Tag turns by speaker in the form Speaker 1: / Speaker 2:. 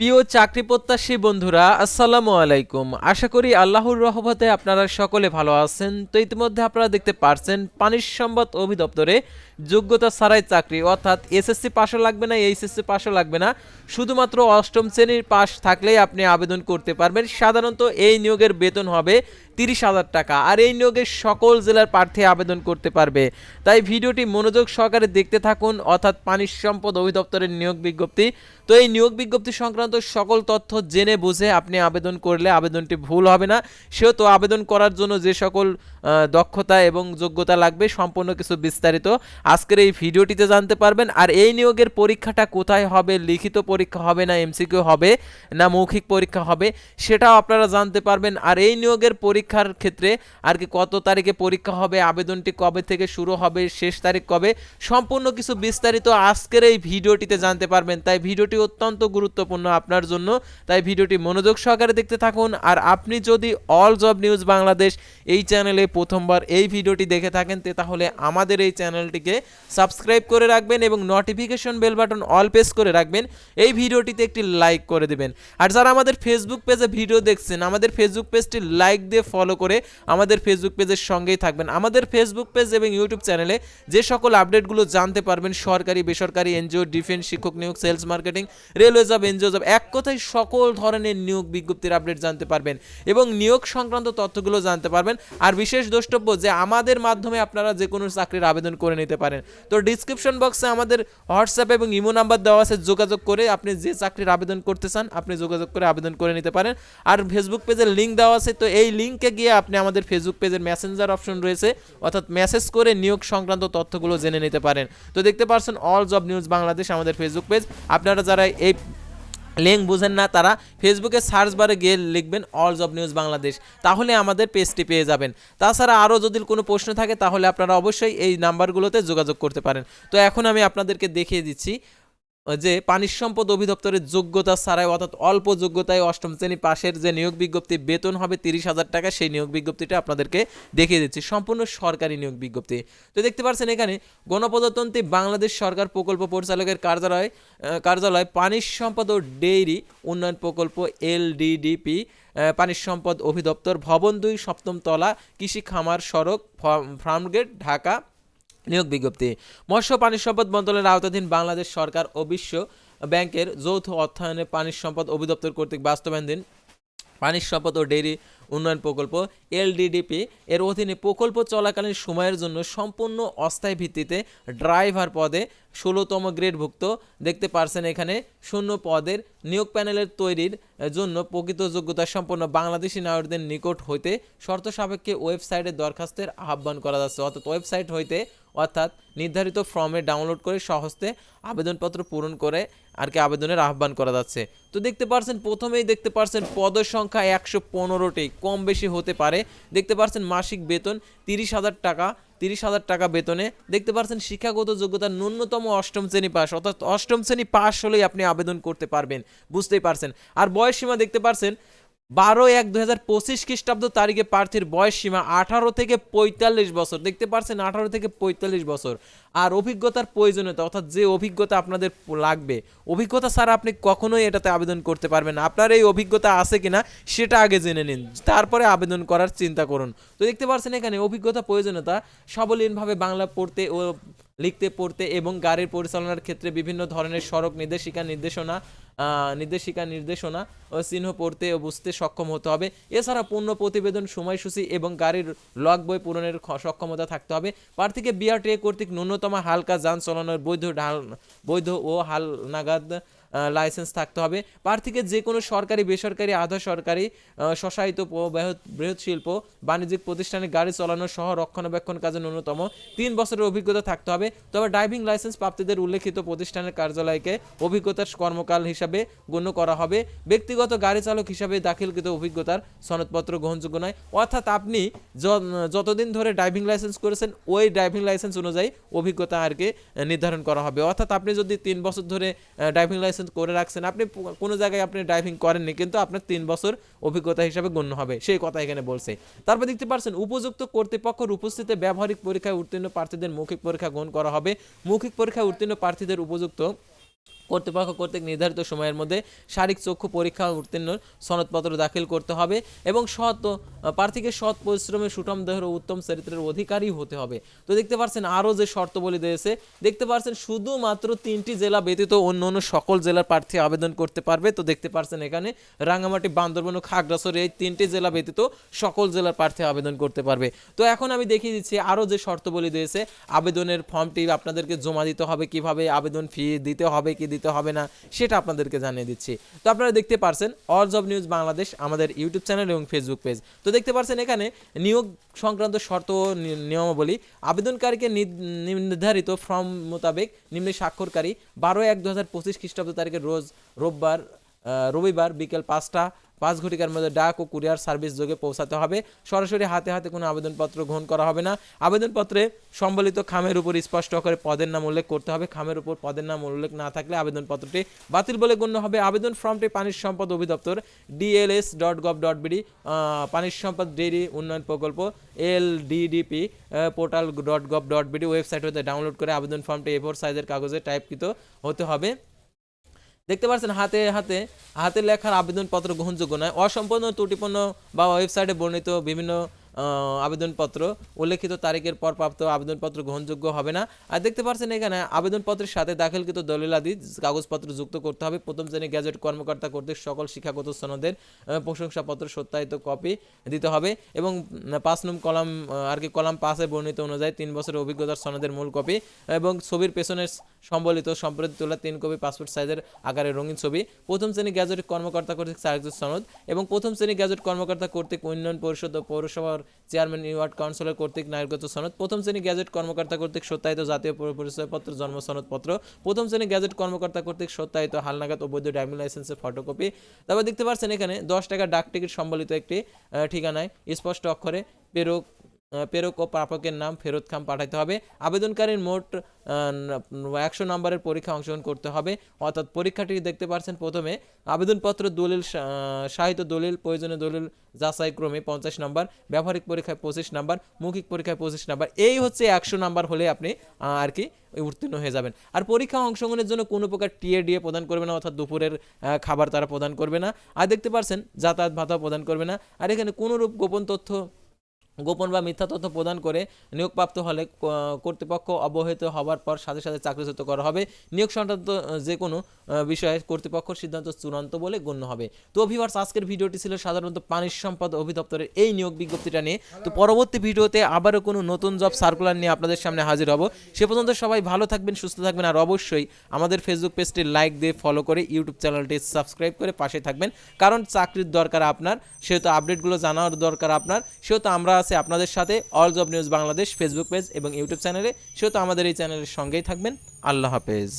Speaker 1: প্রিয় চাকরি প্রত্যাশী বন্ধুরা, আসসালামু আলাইকুম। আশা করি আল্লাহর রহমতে আপনারা সকলে ভালো আছেন। তো ইতিমধ্যে আপনারা দেখতে পারছেন, পানির সম্পদ অভিদপ্তরে যোগ্যতা ছাড়াই চাকরি। অর্থাৎ এসএসসি পাশও লাগবে না এইচএসসি পাশও লাগবে না। শুধুমাত্র অষ্টম শ্রেণির পাশ থাকলেই আপনি আবেদন করতে পারবেন। সাধারণত এই নিয়োগের বেতন হবে তিরিশ হাজার টাকা। আর এই নিয়োগে সকল জেলার প্রার্থী আবেদন করতে পারবে। তাই ভিডিওটি মনোযোগ সহকারে দেখতে থাকুন, অর্থাৎ পানির সম্পদ অধিদপ্তরের নিয়োগ বিজ্ঞপ্তি। তো এই নিয়োগ বিজ্ঞপ্তি সংক্রান্ত সকল তথ্য জেনে বুঝে আপনি আবেদন করলে আবেদনটি ভুল হবে না। সেহেতু আবেদন করার জন্য যে সকল দক্ষতা এবং যোগ্যতা লাগবে সম্পূর্ণ কিছু বিস্তারিত আজকের এই ভিডিওটিতে জানতে পারবেন। আর এই নিয়োগের পরীক্ষাটা কোথায় হবে, লিখিত পরীক্ষা হবে না, এমসিকিউ হবে না, মৌখিক পরীক্ষা হবে, সেটাও আপনারা জানতে পারবেন। আর এই নিয়োগের পরীক্ষার ক্ষেত্রে আর কি কত তারিখে পরীক্ষা হবে, আবেদনটি কবে থেকে শুরু হবে, শেষ তারিখ কবে, সম্পূর্ণ কিছু বিস্তারিত আজকের এই ভিডিওটিতে জানতে পারবেন। তাই ভিডিওটি অত্যন্ত গুরুত্বপূর্ণ আপনার জন্য। তাই ভিডিওটি মনোযোগ সহকারে দেখতে থাকুন। আর আপনি যদি অল জব নিউজ বাংলাদেশ এই চ্যানেলে প্রথমবার এই ভিডিওটি দেখে থাকেন তাহলে আমাদের এই চ্যানেলটিকে সাবস্ক্রাইব করে রাখবেন এবং notification bell button all press করে রাখবেন। এই ভিডিওটিতে একটি লাইক করে দেবেন। আর যারা আমাদের ফেসবুক পেজে ভিডিও দেখছেন, আমাদের ফেসবুক পেজটি লাইক দিয়ে ফলো করে আমাদের ফেসবুক পেজের সঙ্গেই থাকবেন। আমাদের ফেসবুক পেজ এবং ইউটিউব চ্যানেলে যে সকল আপডেটগুলো জানতে পারবেন, সরকারি, বেসরকারি এনজিও ডিফেন্স শিক্ষক নিয়োগ sales marketing railway job NGO job এক কথায় সকল ধরনের নিয়োগ বিজ্ঞপ্তির আপডেট জানতে পারবেন এবং নিয়োগ সংক্রান্ত তথ্যগুলো জানতে পারবেন। আর বিশেষ দ্রষ্টব্য যে আমাদের মাধ্যমে আপনারা যে কোনো চাকরির আবেদন করে নিতে পারেন। তো ডিসক্রিপশন বক্সে আমাদের হোয়াটসঅ্যাপ এবং ইমো নাম্বার দেওয়া আছে, যোগাযোগ করে আপনি যে চাকরির আবেদন করতে চান, আপনি যোগাযোগ করে আবেদন করে নিতে পারেন। আর ফেসবুক পেজের লিঙ্ক দেওয়া আছে, তো এই লিঙ্কে গিয়ে আপনি আমাদের ফেসবুক পেজের মেসেঞ্জার অপশন রয়েছে, অর্থাৎ মেসেজ করে নিয়োগ সংক্রান্ত তথ্যগুলো জেনে নিতে পারেন। তো দেখতে পারছেন অল জব নিউজ বাংলাদেশ আমাদের ফেসবুক পেজ আপনারা যারা এই লিঙ্ক বুঝেন না, তারা ফেসবুকে সার্চ বারে গিয়ে লিখবেন অল জব নিউজ বাংলাদেশ। তাহলে আমাদের পেজটি পেয়ে যাবেন। তাছাড়া আরও যদি কোনো প্রশ্ন থাকে, তাহলে আপনারা অবশ্যই এই নাম্বারগুলোতে যোগাযোগ করতে পারেন। তো এখন আমি আপনাদেরকে দেখিয়ে দিচ্ছি যে পানির সম্পদ অধিদপ্তরের যোগ্যতা ছাড়াই অর্থাৎ অল্প যোগ্যতায় অষ্টম শ্রেণি পাশের যে নিয়োগ বিজ্ঞপ্তি বেতন হবে তিরিশ হাজার টাকা, সেই নিয়োগ বিজ্ঞপ্তিটা আপনাদেরকে দেখিয়ে দিচ্ছি। সম্পূর্ণ সরকারি নিয়োগ বিজ্ঞপ্তি। তো দেখতে পাচ্ছেন এখানে গণপ্রজাতন্ত্রী বাংলাদেশ সরকার প্রকল্প পরিচালকের কার্যালয় কার্যালয় পানির সম্পদ ও ডেইরি উন্নয়ন প্রকল্প এলডিডিপি পানির সম্পদ অধিদপ্তর ভবন দুই সপ্তম তলা, কৃষি খামার সড়ক ফার্মগেট, ঢাকা নিয়োগ বিজ্ঞপ্তি। মৎস্য পানি সম্পদ মন্ত্রণালয়ের আওতাধীন বাংলাদেশ সরকার ও বিশ্ব ব্যাংকের যৌথ অর্থায়নে পানি সম্পদ অধিদপ্তর কর্তৃক বাস্তবায়নাধীন পানি সম্পদ ও ডেইরি উন্নয়ন প্রকল্প, এলডিডিপি, এর অধীনে প্রকল্প চলাকালীন সময়ের জন্য সম্পূর্ণ অস্থায়ী ভিত্তিতে ড্রাইভার পদে ষোলোতম গ্রেডভুক্ত দেখতে পারছেন এখানে শূন্য পদের নিয়োগ প্যানেলের তৈরির জন্য প্রকৃত যোগ্যতা সম্পন্ন বাংলাদেশি নাগরিকদের নিকট হইতে শর্ত সাপেক্ষে ওয়েবসাইটে দরখাস্তের আহ্বান করা যাচ্ছে। অর্থাৎ ওয়েবসাইট হইতে অর্থাৎ নির্ধারিত ফর্মে ডাউনলোড করে সহজতে আবেদনপত্র পূরণ করে আর কি আবেদনের আহ্বান করা যাচ্ছে। তো দেখতে পারছেন, প্রথমেই দেখতে পারছেন পদের সংখ্যা একশো পনেরোটি, কম বেশি হতে পারে। দেখতে পারছেন মাসিক বেতন তিরিশ হাজার টাকা, তিরিশ হাজার টাকা বেতনে। দেখতে পারছেন শিক্ষাগত যোগ্যতা ন্যূনতম অষ্টম শ্রেণি পাস অর্থাৎ অষ্টম শ্রেণি পাস হলেই আপনি আবেদন করতে পারবেন। বুঝতেই পারছেন। আর বয়স সীমা দেখতে পারছেন বারো এক দু হাজার পঁচিশ খ্রিস্টাব্দ তারিখে প্রার্থীর বয়স সীমা আঠারো থেকে পঁয়তাল্লিশ বছর। দেখতে পারছেন, আঠারো থেকে পঁয়তাল্লিশ বছর। আর অভিজ্ঞতার প্রয়োজনীয়তা, অর্থাৎ যে অভিজ্ঞতা আপনাদের লাগবে, অভিজ্ঞতা ছাড়া আপনি কখনোই এটাতে আবেদন করতে পারবেন আপনার এই অভিজ্ঞতা আছে কিনা, সেটা আগে জেনে নিন। তারপরে আবেদন করার চিন্তা করুন। তো দেখতে পাচ্ছেন এখানে, অভিজ্ঞতা প্রয়োজনীয়তা সবলীনভাবে বাংলা পড়তে ও লিখতে পড়তে এবং গাড়ির পরিচালনার ক্ষেত্রে বিভিন্ন ধরনের সড়ক নির্দেশিকা, নির্দেশনা নির্দেশিকা, নির্দেশনা ও চিহ্ন পড়তে ও বুঝতে সক্ষম হতে হবে। এছাড়া পূর্ণ প্রতিবেদন, সময়সূচি এবং গাড়ির লগ বই পূরণের সক্ষমতা থাকতে হবে। প্রার্থীকে বিআরটিএ কর্তৃক ন্যূনতম হালকা যান চলানোর বৈধ ঢাল বৈধ ও হাল নাগাদ লাইসেন্স থাকতে হবে। প্রার্থীকে যে কোনো সরকারি, বেসরকারি, আধা সরকারি স্বশায়িত বৃহৎ শিল্প, বাণিজ্যিক প্রতিষ্ঠানে গাড়ি চালানো সহ রক্ষণাবেক্ষণ কাজে ন্যূনতম তিন বছরের অভিজ্ঞতা থাকতে হবে। তবে ড্রাইভিং লাইসেন্স প্রাপ্তিদের উল্লেখিত প্রতিষ্ঠানের কার্যালয়কে অভিজ্ঞতার কর্মকাল হিসাবে গণ্য করা হবে। ব্যক্তিগত গাড়ি চালক হিসাবে দাখিলকৃত অভিজ্ঞতার সনদপত্র গ্রহণযোগ্য নয়। অর্থাৎ আপনি যতদিন ধরে ড্রাইভিং লাইসেন্স করেছেন, ওই ড্রাইভিং লাইসেন্স অনুযায়ী অভিজ্ঞতা আর কি নির্ধারণ করা হবে। অর্থাৎ আপনি যদি তিন বছর ধরে ড্রাইভিং লাইসেন্স করে রাখছেন, আপনি কোনো জায়গায় আপনি ড্রাইভিং করেননি, কিন্তু আপনার তিন বছর অভিজ্ঞতা হিসাবে গণ্য হবে, সেই কথা এখানে বলছে। তারপর দেখতে পাচ্ছেন, উপযুক্ত কর্তৃপক্ষের উপস্থিতিতে ব্যবহারিক পরীক্ষায় উত্তীর্ণ প্রার্থীদের মৌখিক পরীক্ষা গ্রহণ করা হবে। মৌখিক পরীক্ষায় উত্তীর্ণ প্রার্থীদের উপযুক্ত কর্তৃপক্ষ কর্তৃক নির্ধারিত সময়ের মধ্যে শারীরিক চক্ষু পরীক্ষা উত্তীর্ণ সনদপত্র দাখিল করতে হবে এবং সৎ প্রার্থীকে সৎ পরিশ্রমে সুঠাম দেহের উত্তম চরিত্রের অধিকারী হতে হবে। তো দেখতে পাচ্ছেন আরও যে শর্তবলী দিয়েছে দেখতে পাচ্ছেন শুধুমাত্র তিনটি জেলা ব্যতীত অন্য অন্য সকল জেলার প্রার্থী আবেদন করতে পারবে। তো দেখতে পাচ্ছেন এখানে রাঙামাটি বান্দরবন ও খাগড়াছড়ি এই তিনটি জেলা ব্যতীত সকল জেলার প্রার্থী আবেদন করতে পারবে। তো এখন আমি দেখিয়ে দিচ্ছি আরও যে শর্তবলী দিয়েছে আবেদনের ফর্মটি আপনাদেরকে জমা দিতে হবে কীভাবে, আবেদন ফি দিতে হবে কি দিতে হবে না, সেটা আপনাদেরকে জানিয়ে দিচ্ছি। তো আপনারা দেখতে পারছেন অল জব নিউজ বাংলাদেশ আমাদের ইউটিউব চ্যানেল এবং ফেসবুক পেজ তো দেখতে পারছেন এখানে নিয়োগ সংক্রান্ত শর্ত নিয়মাবলী, আবেদনকারীকে নির্ধারিত ফর্ম মোতাবেক নিম্নে স্বাক্ষরকারী বারো এক দু হাজার পঁচিশ খ্রিস্টাব্দ তারিখের রোজ রোববার রবিবার বিকেল পাঁচটা পাঁচ ঘটিকার মধ্যে ডাক ও কুরিয়ার সার্ভিস যোগে পৌঁছাতে হবে। সরাসরি হাতে হাতে কোনো আবেদনপত্র গ্রহণ করা হবে না। আবেদনপত্রে সম্বলিত খামের উপর স্পষ্ট করে পদের নাম উল্লেখ করতে হবে। খামের উপর পদের নাম উল্লেখ না থাকলে আবেদনপত্রটি বাতিল বলে গণ্য হবে। আবেদন ফর্মটি পানির সম্পদ অধিদপ্তর DLS dot gov dot BD পানির সম্পদ ডেইরি উন্নয়ন প্রকল্প L DDP portal dot gov dot BD website হতে ডাউনলোড করে আবেদন ফর্মটি এ ফোর সাইজের কাগজে টাইপকৃত হতে হবে। দেখতে পাচ্ছেন হাতে হাতে হাতে লেখার আবেদনপত্র গ্রহণযোগ্য নয়। অসম্পূর্ণ, ত্রুটিপূর্ণ বা ওয়েবসাইটে বর্ণিত বিভিন্ন আবেদনপত্র, উল্লেখিত তারিখের পর প্রাপ্ত আবেদনপত্র গ্রহণযোগ্য হবে না। আর দেখতে পাচ্ছেন এখানে আবেদনপত্রের সাথে দাখিলকৃত দলিলাদি কাগজপত্র যুক্ত করতে হবে। প্রথম শ্রেণি গ্যাজেট কর্মকর্তা কর্তৃক সকল শিক্ষাগত সনদের প্রশংসাপত্র সত্যায়িত কপি দিতে হবে এবং পাঁচ নং কলাম আর কি কলাম পাঁচে বর্ণিত অনুযায়ী তিন বছরের অভিজ্ঞতার সনদের মূল কপি এবং ছবির পেছনের সম্বলিত সম্প্রতি তোলা তিন কপি পাসপোর্ট সাইজের আকারে রঙিন ছবি, প্রথম শ্রেণি গ্যাজেট কর্মকর্তা কর্তৃক চারিত্রিক সনদ এবং প্রথম শ্রেণি গ্যাজেট কর্মকর্তা কর্তৃক উন্নয়ন পরিষদ ও পৌরসভার চেয়ারম্যান ওয়ার্ড কাউন্সিলর কর্তৃক নাগরিকত্ব সনদ, প্রথম শ্রেণি গ্যাজেট কর্মকর্তা কর্তৃক সত্যায়িত জাতীয় পরি- পরিচয়পত্র জন্ম সনদপত্র, প্রথম শ্রেণি গ্যাজেট কর্মকর্তা কর্তৃক সত্যায়িত হালনাগাদ ও বৈধ ড্রাইভিং লাইসেন্সের ফটোকপি। তারপর দেখতে পাচ্ছেন এখানে দশ টাকা ডাক টিকিট সম্বলিত একটি ঠিকানায় স্পষ্ট অক্ষরে প্রেরক প্রেরক ও প্রাপকের নাম ফেরত খাম পাঠাতে হবে। আবেদনকারীর মোট একশো নম্বরের পরীক্ষা অংশগ্রহণ করতে হবে। অর্থাৎ পরীক্ষাটি দেখতে পাচ্ছেন প্রথমে, আবেদনপত্র দলিল সাহিত্য দলিল, প্রয়োজনীয় দলিল যাচাই ক্রমে পঞ্চাশ নম্বর, ব্যবহারিক পরীক্ষায় পঁচিশ নম্বর, মৌখিক পরীক্ষায় পঁচিশ নম্বর, এই হচ্ছে একশো নম্বর হলে আপনি আর কি, উত্তীর্ণ হয়ে যাবেন। আর পরীক্ষা অংশগ্রহণের জন্য কোনো প্রকার টিএ ডিএ প্রদান করবে না, অর্থাৎ দুপুরের খাবার তারা প্রদান করবে না। আর দেখতে পারছেন যাতায়াত ভাতা প্রদান করবে না। আর এখানে কোনোরূপ গোপন তথ্য গোপন বা মিথ্যা তথ্য প্রদান করে নিয়োগপ্রাপ্ত হলে কর্তৃপক্ষ অবহিত হওয়ার পর সাথে সাথে চাকরিচ্যুত করা হবে। নিয়োগ সংক্রান্ত যে কোনো বিষয়ে কর্তৃপক্ষের সিদ্ধান্ত চূড়ান্ত বলে গণ্য হবে। তো অভিভার্স আজকের ভিডিওটি ছিল সাধারণত পানির সম্পদ অধিদপ্তরের এই নিয়োগ বিজ্ঞপ্তিটা নিয়ে। তো পরবর্তী ভিডিওতে আবারও কোনো নতুন জব সার্কুলার নিয়ে আপনাদের সামনে হাজির হব। সে পর্যন্ত সবাই ভালো থাকবেন, সুস্থ থাকবেন, আর অবশ্যই আমাদের ফেসবুক পেজটি লাইক দিয়ে ফলো করে ইউটিউব চ্যানেলটি সাবস্ক্রাইব করে পাশে থাকবেন। কারণ চাকরির দরকার আপনার, সেহেতু আপডেটগুলো জানার দরকার আপনার, সেহেতু আমরা আছি আপনাদের সাথে all job news Bangladesh Facebook page এবং ইউটিউব চ্যানেলে সেহেতু আমাদের এই চ্যানেলের সঙ্গেই থাকবেন। আল্লাহ হাফেজ।